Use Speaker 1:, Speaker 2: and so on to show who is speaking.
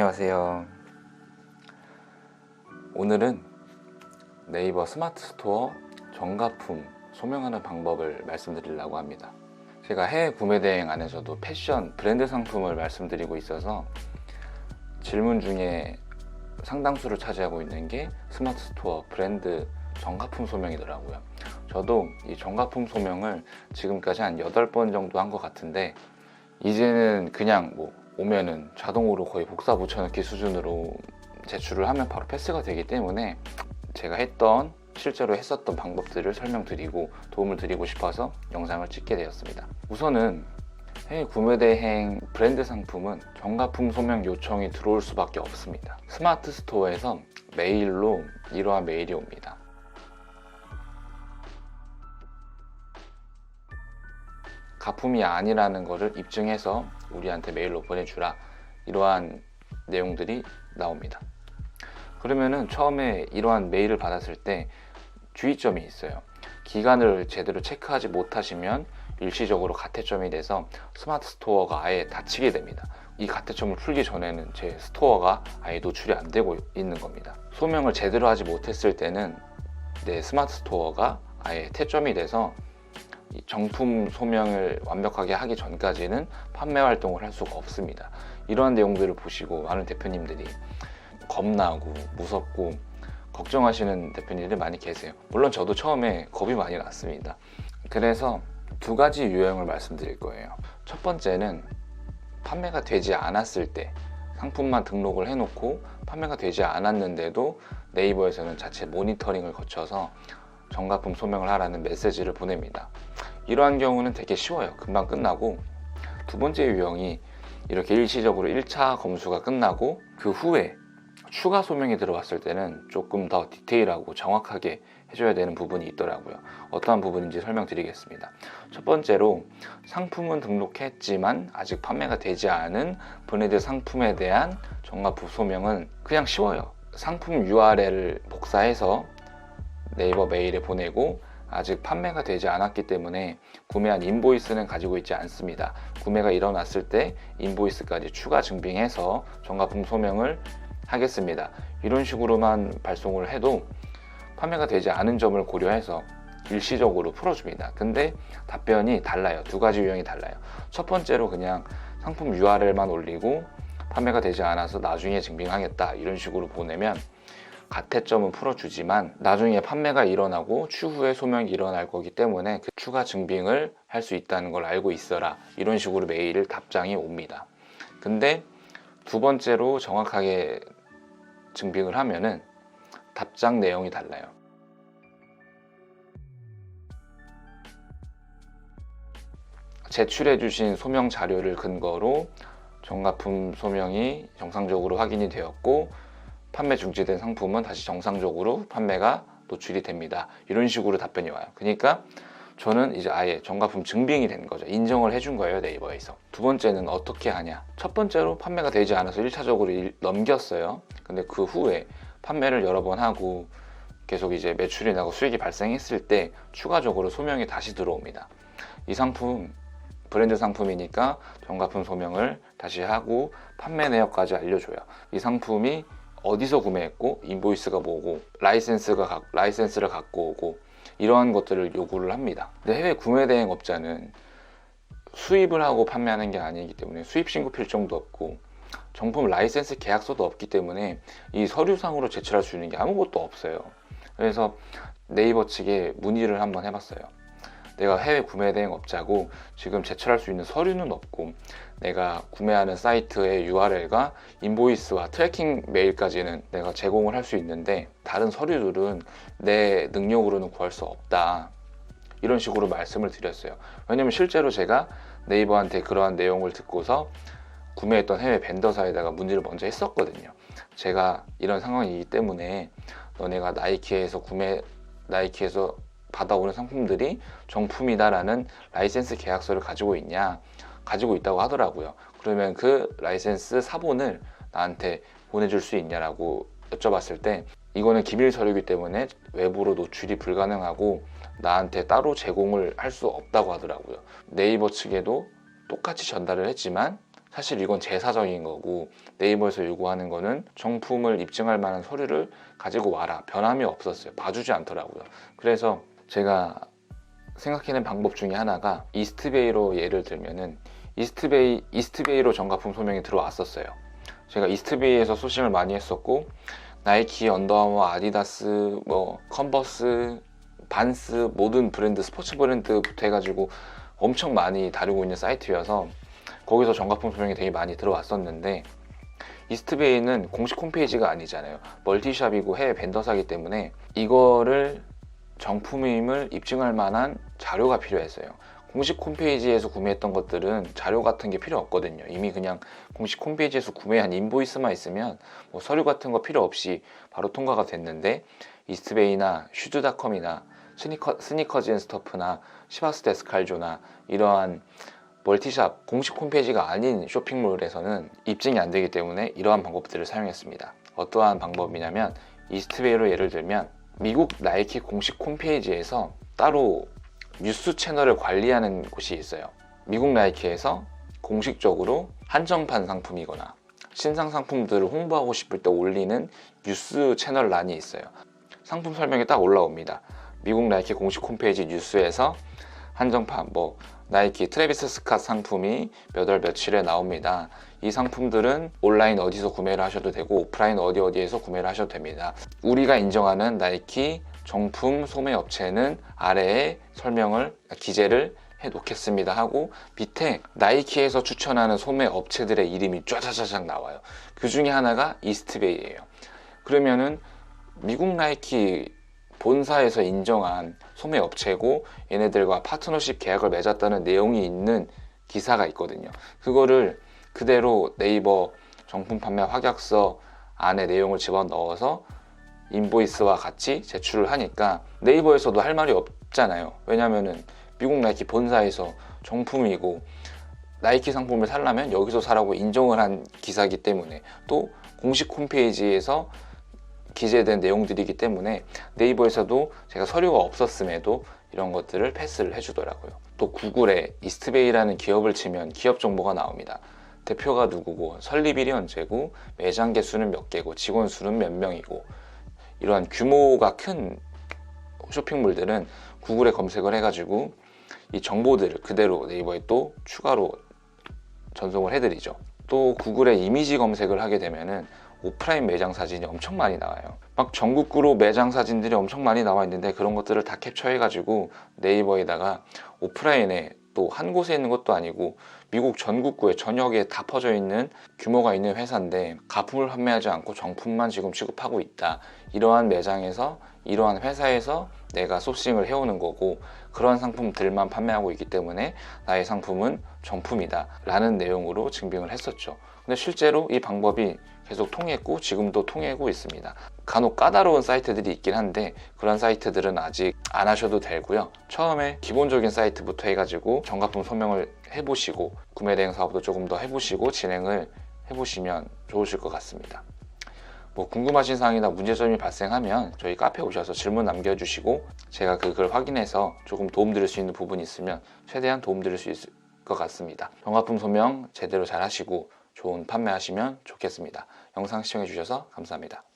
Speaker 1: 안녕하세요. 오늘은 네이버 스마트 스토어 정가품 소명하는 방법을 말씀드리려고 합니다. 제가 해외 구매 대행 안에서도 패션 브랜드 상품을 말씀드리고 있어서 질문 중에 상당수를 차지하고 있는 게 스마트 스토어 브랜드 정가품 소명이더라고요. 저도 이 정가품 소명을 지금까지 한 8번 정도 한 것 같은데 이제는 그냥 뭐 오면은 자동으로 거의 복사 붙여넣기 수준으로 제출을 하면 바로 패스가 되기 때문에 제가 했던 실제로 했었던 방법들을 설명드리고 도움을 드리고 싶어서 영상을 찍게 되었습니다. 우선은 해외 구매 대행 브랜드 상품은 정가품 소명 요청이 들어올 수밖에 없습니다. 스마트 스토어에서 메일로 이러한 메일이 옵니다. 가품이 아니라는 것을 입증해서 우리한테 메일로 보내주라 이러한 내용들이 나옵니다. 그러면은 처음에 이러한 메일을 받았을 때 주의점이 있어요. 기간을 제대로 체크하지 못하시면 일시적으로 가태점이 돼서 스마트 스토어가 아예 닫히게 됩니다. 이 가태점을 풀기 전에는 제 스토어가 아예 노출이 안 되고 있는 겁니다. 소명을 제대로 하지 못했을 때는 내 스마트 스토어가 아예 태점이 돼서 이 정품 소명을 완벽하게 하기 전까지는 판매 활동을 할 수가 없습니다. 이러한 내용들을 보시고 많은 대표님들이 겁나고 무섭고 걱정하시는 대표님들이 많이 계세요. 물론 저도 처음에 겁이 많이 났습니다. 그래서 두 가지 유형을 말씀드릴 거예요. 첫 번째는 판매가 되지 않았을 때 상품만 등록을 해놓고 판매가 되지 않았는데도 네이버에서는 자체 모니터링을 거쳐서 정가품 소명을 하라는 메시지를 보냅니다. 이러한 경우는 되게 쉬워요. 금방 끝나고 두 번째 유형이 이렇게 일시적으로 1차 검수가 끝나고 그 후에 추가 소명이 들어왔을 때는 조금 더 디테일하고 정확하게 해줘야 되는 부분이 있더라고요. 어떠한 부분인지 설명드리겠습니다. 첫 번째로 상품은 등록했지만 아직 판매가 되지 않은 브랜드 상품에 대한 정가품 소명은 그냥 쉬워요. 상품 URL을 복사해서 네이버 메일에 보내고 아직 판매가 되지 않았기 때문에 구매한 인보이스는 가지고 있지 않습니다. 구매가 일어났을 때 인보이스까지 추가 증빙해서 정가품 소명을 하겠습니다. 이런 식으로만 발송을 해도 판매가 되지 않은 점을 고려해서 일시적으로 풀어줍니다. 근데 답변이 달라요. 두 가지 유형이 달라요. 첫 번째로 그냥 상품 URL만 올리고 판매가 되지 않아서 나중에 증빙하겠다 이런 식으로 보내면 가태점은 풀어주지만 나중에 판매가 일어나고 추후에 소명이 일어날 거기 때문에 그 추가 증빙을 할 수 있다는 걸 알고 있어라 이런 식으로 메일 답장이 옵니다. 근데 두 번째로 정확하게 증빙을 하면은 답장 내용이 달라요. 제출해 주신 소명 자료를 근거로 정가품 소명이 정상적으로 확인이 되었고 판매 중지된 상품은 다시 정상적으로 판매가 노출이 됩니다. 이런 식으로 답변이 와요. 그러니까 저는 이제 아예 정가품 증빙이 된 거죠. 인정을 해준 거예요, 네이버에서. 두 번째는 어떻게 하냐? 첫 번째로 판매가 되지 않아서 1차적으로 넘겼어요. 근데 그 후에 판매를 여러 번 하고 계속 이제 매출이 나고 수익이 발생했을 때 추가적으로 소명이 다시 들어옵니다. 이 상품 브랜드 상품이니까 정가품 소명을 다시 하고 판매 내역까지 알려줘요. 이 상품이 어디서 구매했고 인보이스가 뭐고 라이센스가 가- 라이센스를 갖고 오고 이러한 것들을 요구를 합니다. 근데 해외 구매 대행 업자는 수입을 하고 판매하는 게 아니기 때문에 수입 신고 필정도 없고 정품 라이센스 계약서도 없기 때문에 이 서류상으로 제출할 수 있는 게 아무것도 없어요. 그래서 네이버 측에 문의를 한번 해봤어요. 내가 해외 구매 대행 업자고 지금 제출할 수 있는 서류는 없고 내가 구매하는 사이트의 URL과 인보이스와 트래킹 메일까지는 내가 제공을 할 수 있는데 다른 서류들은 내 능력으로는 구할 수 없다. 이런 식으로 말씀을 드렸어요. 왜냐면 실제로 제가 네이버한테 그러한 내용을 듣고서 구매했던 해외 벤더사에다가 문의를 먼저 했었거든요. 제가 이런 상황이기 때문에 너네가 나이키에서 구매 나이키에서 받아오는 상품들이 정품이다라는 라이센스 계약서를 가지고 있냐 가지고 있다고 하더라고요. 그러면 그 라이센스 사본을 나한테 보내줄 수 있냐라고 여쭤봤을 때 이거는 기밀 서류이기 때문에 외부로 노출이 불가능하고 나한테 따로 제공을 할 수 없다고 하더라고요. 네이버 측에도 똑같이 전달을 했지만 사실 이건 제사적인 거고 네이버에서 요구하는 거는 정품을 입증할 만한 서류를 가지고 와라 변함이 없었어요 봐주지 않더라고요 그래서 제가 생각해낸 방법 중에 하나가 이스트베이로 예를 들면은 이스트베이 이스트베이로 정가품 소명이 들어왔었어요 제가 이스트베이에서 소싱을 많이 했었고 나이키, 언더아머, 아디다스, 뭐 컨버스, 반스 모든 브랜드 스포츠 브랜드부터 해가지고 엄청 많이 다루고 있는 사이트여서 거기서 정가품 소명이 되게 많이 들어왔었는데 이스트베이는 공식 홈페이지가 아니잖아요. 멀티샵이고 해외 벤더사기 때문에 이거를 정품임을 입증할 만한 자료가 필요했어요. 공식 홈페이지에서 구매했던 것들은 자료 같은 게 필요 없거든요. 이미 그냥 공식 홈페이지에서 구매한 인보이스만 있으면 뭐 서류 같은 거 필요 없이 바로 통과가 됐는데 이스트베이나 슈즈닷컴이나 스니커, 스니커즈 앤 스터프나 시바스 데스칼조나 이러한 멀티샵 공식 홈페이지가 아닌 쇼핑몰에서는 입증이 안 되기 때문에 이러한 방법들을 사용했습니다. 어떠한 방법이냐면 이스트베이로 예를 들면 미국 나이키 공식 홈페이지에서 따로 뉴스 채널을 관리하는 곳이 있어요. 미국 나이키에서 공식적으로 한정판 상품이거나 신상 상품들을 홍보하고 싶을 때 올리는 뉴스 채널 란이 있어요. 상품 설명이 딱 올라옵니다. 미국 나이키 공식 홈페이지 뉴스에서 한정판 뭐 나이키 트래비스 스캇 상품이 몇 월 며칠에 나옵니다. 이 상품들은 온라인 어디서 구매를 하셔도 되고 오프라인 어디 어디에서 구매를 하셔도 됩니다. 우리가 인정하는 나이키 정품 소매 업체는 아래에 설명을 기재를 해 놓겠습니다 하고 밑에 나이키에서 추천하는 소매 업체들의 이름이 쫙쫙쫙 나와요. 그 중에 하나가 이스트베이예요. 그러면은 미국 나이키 본사에서 인정한 소매 업체고 얘네들과 파트너십 계약을 맺었다는 내용이 있는 기사가 있거든요. 그거를 그대로 네이버 정품 판매 확약서 안에 내용을 집어 넣어서 인보이스와 같이 제출을 하니까 네이버에서도 할 말이 없잖아요. 왜냐면은 미국 나이키 본사에서 정품이고 나이키 상품을 살려면 여기서 사라고 인정을 한 기사이기 때문에 또 공식 홈페이지에서 기재된 내용들이기 때문에 네이버에서도 제가 서류가 없었음에도 이런 것들을 패스를 해주더라고요. 또 구글에 이스트베이라는 기업을 치면 기업 정보가 나옵니다. 대표가 누구고 설립일이 언제고 매장 개수는 몇 개고 직원 수는 몇 명이고 이러한 규모가 큰 쇼핑몰들은 구글에 검색을 해가지고 이 정보들을 그대로 네이버에 또 추가로 전송을 해드리죠. 또 구글에 이미지 검색을 하게 되면은 오프라인 매장 사진이 엄청 많이 나와요. 막 전국구로 매장 사진들이 엄청 많이 나와 있는데 그런 것들을 다 캡처해 가지고 네이버에다가 오프라인에 또 한 곳에 있는 것도 아니고 미국 전국구에 전역에 다 퍼져 있는 규모가 있는 회사인데 가품을 판매하지 않고 정품만 지금 취급하고 있다. 이러한 매장에서 이러한 회사에서 내가 소싱을 해오는 거고 그런 상품들만 판매하고 있기 때문에 나의 상품은 정품이다 라는 내용으로 증빙을 했었죠. 근데 실제로 이 방법이 계속 통했고 지금도 통하고 있습니다. 간혹 까다로운 사이트들이 있긴 한데 그런 사이트들은 아직 안 하셔도 되고요. 처음에 기본적인 사이트부터 해가지고 정가품 소명을 해보시고 구매 대행 사업도 조금 더 해보시고 진행을 해보시면 좋으실 것 같습니다. 뭐 궁금하신 사항이나 문제점이 발생하면 저희 카페 오셔서 질문 남겨주시고 제가 그걸 확인해서 조금 도움드릴 수 있는 부분이 있으면 최대한 도움드릴 수 있을 것 같습니다. 정가품 소명 제대로 잘 하시고 좋은 판매하시면 좋겠습니다. 영상 시청해 주셔서 감사합니다.